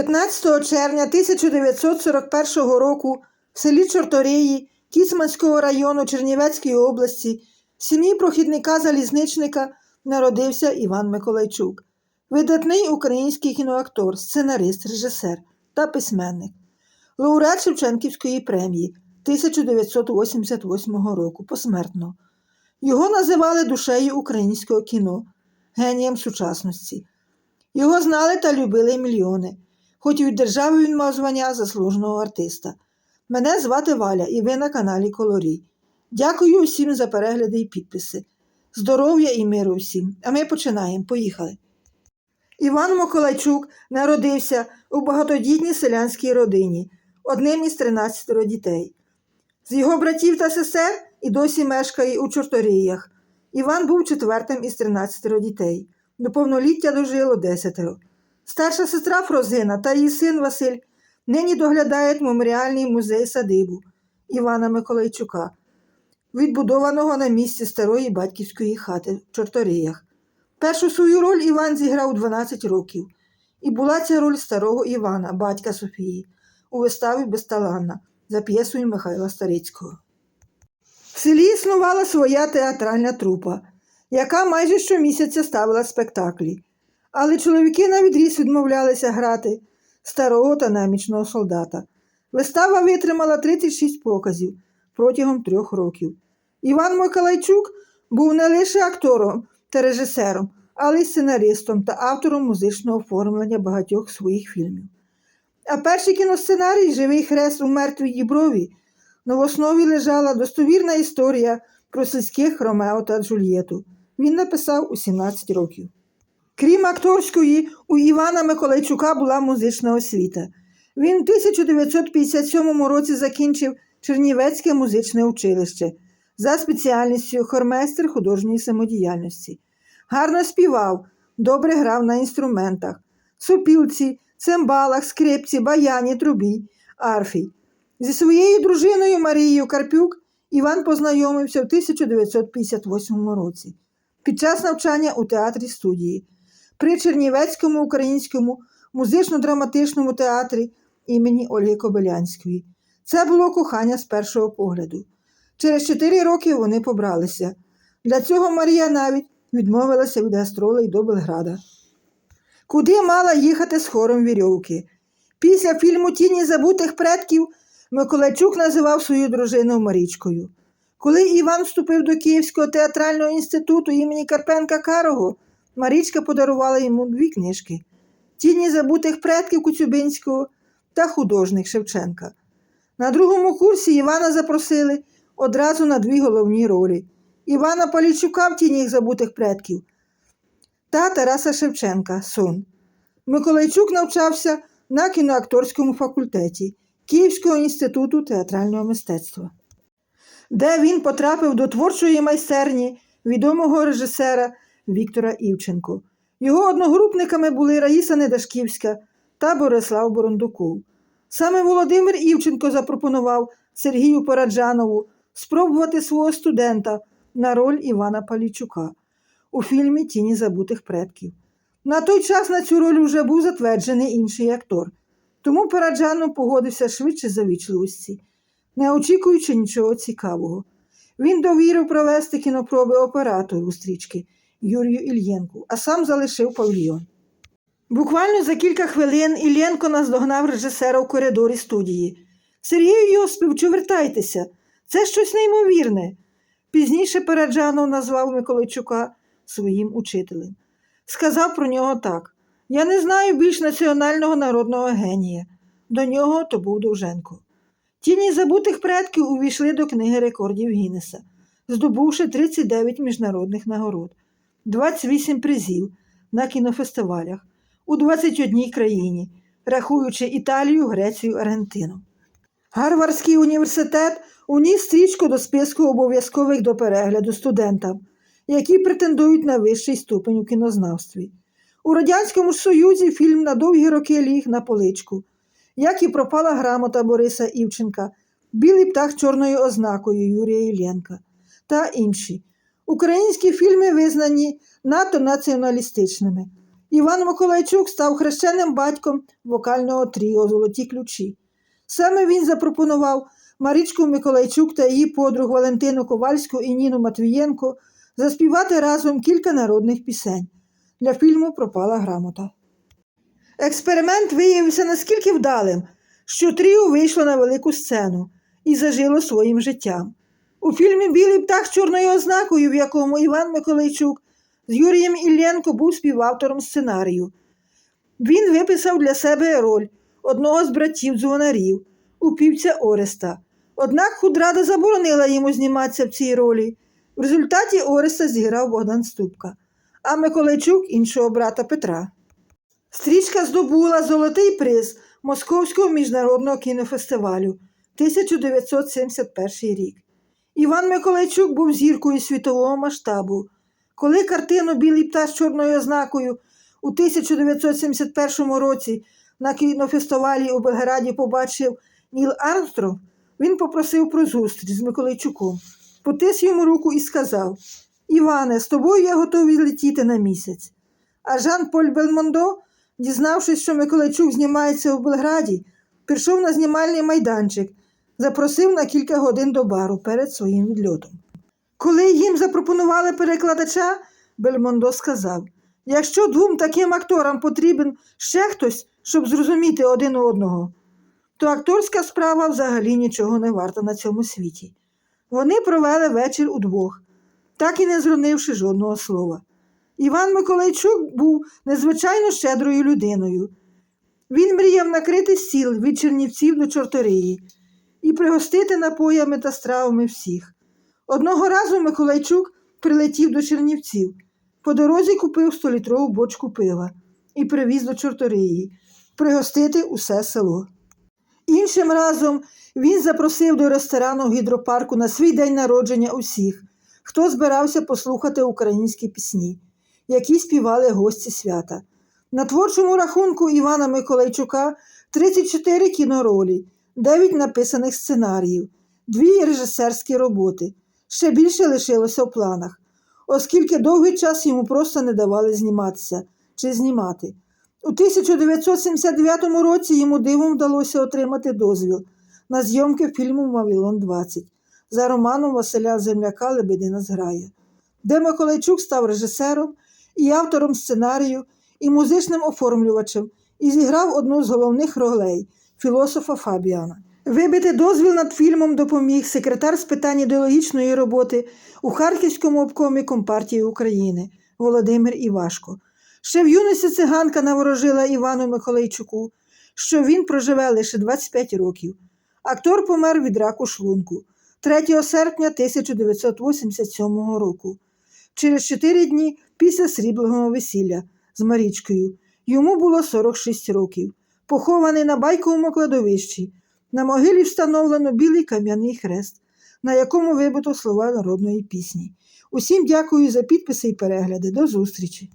15 червня 1941 року в селі Чорториї Кіцманського району Чернівецької області в сім'ї прохідника залізничника народився Іван Миколайчук, видатний український кіноактор, сценарист, режисер та письменник, лауреат Шевченківської премії 1988 року посмертно. Його називали душею українського кіно, генієм сучасності. Його знали та любили мільйони, хоч і від держави він мав звання заслуженого артиста. Мене звати Валя і ви на каналі Колорій. Дякую всім за перегляди і підписи. Здоров'я і миру всім. А ми починаємо. Поїхали. Іван Миколайчук народився у багатодітній селянській родині, одним із 13 дітей. З його братів та сестер і досі мешкає у Чорторіях. Іван був четвертим із 13 дітей. До повноліття дожило десятеро. Старша сестра Фрозина та її син Василь нині доглядають меморіальний музей садибу Івана Миколайчука, відбудованого на місці старої батьківської хати в Чорторіях. Першу свою роль Іван зіграв 12 років, і була ця роль старого Івана, батька Софії, у виставі Безталанна за п'єсою Михайла Старицького. В селі існувала своя театральна трупа, яка майже щомісяця ставила спектаклі. Але чоловіки на відріз відмовлялися грати старого та немічного солдата. Вистава витримала 36 показів протягом трьох років. Іван Миколайчук був не лише актором та режисером, але й сценаристом та автором музичного оформлення багатьох своїх фільмів. А перший кіносценарій Живий хрест у мертвій діброві на в основі лежала достовірна історія про сільських Ромео та Джульєту. Він написав у 17 років. Крім акторської, у Івана Миколайчука була музична освіта. Він у 1957 році закінчив Чернівецьке музичне училище за спеціальністю хормейстер художньої самодіяльності. Гарно співав, добре грав на інструментах, сопілці, цимбалах, скрипці, баяні, трубі, арфі. Зі своєю дружиною Марією Карпюк Іван познайомився в 1958 році під час навчання у театрі студії при Чернівецькому українському музично-драматичному театрі імені Ольги Кобилянської. Це було кохання з першого погляду. Через чотири роки вони побралися. Для цього Марія навіть відмовилася від гастролей до Белграда. Куди мала їхати з хором вірьовки? Після фільму Тіні забутих предків Миколайчук називав свою дружину Марічкою. Коли Іван вступив до Київського театрального інституту імені Карпенка Карого, Марічка подарувала йому дві книжки Тіні забутих предків Куцюбинського та художник Шевченка. На другому курсі Івана запросили одразу на дві головні ролі Івана Полічука в тіні забутих предків та Тараса Шевченка Сон. Миколайчук навчався на кіноакторському факультеті Київського інституту театрального мистецтва, де він потрапив до творчої майстерні відомого режисера Віктора Івченко. Його одногрупниками були Раїса Недашківська та Борислав Борондуков. Саме Володимир Івченко запропонував Сергію Параджанову спробувати свого студента на роль Івана Палічука у фільмі Тіні забутих предків. На той час на цю роль вже був затверджений інший актор, тому Параджанов погодився швидше за вічливості, не очікуючи нічого цікавого. Він довірив провести кінопроби оператору стрічки Юрію Ільєнку, а сам залишив павільйон. Буквально за кілька хвилин Іллєнко наздогнав режисера в коридорі студії. Сергію Йосиповичу, вертайтеся, це щось неймовірне. Пізніше Параджанов назвав Миколайчука своїм учителем. Сказав про нього так: Я не знаю більш національного народного генія. До нього то був Довженко. Тіні забутих предків увійшли до книги рекордів Гіннеса, здобувши 39 міжнародних нагород, 28 призів на кінофестивалях у 21 країні, рахуючи Італію, Грецію, Аргентину. Гарвардський університет уніс стрічку до списку обов'язкових до перегляду студентам, які претендують на вищий ступень у кінознавстві. У Радянському Союзі фільм на довгі роки ліг на поличку, як і пропала грамота Бориса Івченка, Білий птах чорною ознакою Юрія Іллєнка та інші. Українські фільми визнані надто націоналістичними Іван Миколайчук став хрещеним батьком вокального тріо Золоті ключі. Саме він запропонував Марічку Миколайчук та її подруг Валентину Ковальську і Ніну Матвієнко заспівати разом кілька народних пісень. Для фільму пропала грамота. Експеримент виявився наскільки вдалим, що тріо вийшло на велику сцену і зажило своїм життям. У фільмі Білий птах з чорною ознакою, в якому Іван Миколайчук з Юрієм Іллєнко був співавтором сценарію. Він виписав для себе роль одного з братів дзвонарів, упівця Ореста. Однак худрада заборонила йому зніматися в цій ролі. В результаті Ореста зіграв Богдан Ступка, а Миколайчук іншого брата Петра. Стрічка здобула золотий приз Московського міжнародного кінофестивалю 1971 рік. Іван Миколайчук був зіркою світового масштабу. Коли картину Білий птах чорною ознакою у 1971 році на кінофестивалі у Белграді побачив Ніл Армстронг, він попросив про зустріч з Миколайчуком, потис йому руку і сказав: Іване, з тобою я готовий летіти на місяць. А Жан-Поль Белмондо, дізнавшись, що Миколайчук знімається у Белграді, пішов на знімальний майданчик, запросив на кілька годин до бару перед своїм відльотом. Коли їм запропонували перекладача, Бельмондо сказав: якщо двом таким акторам потрібен ще хтось, щоб зрозуміти один одного, то акторська справа взагалі нічого не варта на цьому світі. Вони провели вечір удвох, так і не зронивши жодного слова. Іван Миколайчук був незвичайно щедрою людиною. Він мріяв накрити стіл від Чернівців до Чорториї і пригостити напоями та стравами всіх. Одного разу Миколайчук прилетів до Чернівців. По дорозі купив столітрову бочку пива і привіз до Чорториї пригостити усе село. Іншим разом він запросив до ресторану гідропарку на свій день народження усіх, хто збирався послухати українські пісні, які співали гості свята. На творчому рахунку Івана Миколайчука 34 кіноролі, 9 написаних сценаріїв, 2 режисерські роботи. Ще більше лишилося в планах, оскільки довгий час йому просто не давали зніматися чи знімати. У 1979 році йому дивом вдалося отримати дозвіл на зйомки фільму Вавилон 20 за романом Василя Земляка Лебедина зграя, де Миколайчук став режисером і автором сценарію, і музичним оформлювачем, і зіграв одну з головних ролей філософа Фабіана. Вибити дозвіл над фільмом допоміг секретар з питань ідеологічної роботи у Харківському обкомі Компартії України Володимир Івашко. Ще в юності циганка наворожила Івану Миколайчуку, що він проживе лише 25 років. Актор помер від раку шлунку 3 серпня 1987 року. Через 4 дні після срібного весілля з Марічкою йому було 46 років. Похований на байковому кладовищі. На могилі встановлено білий кам'яний хрест, на якому вибито слова народної пісні. Усім дякую за підписи і перегляди. До зустрічі!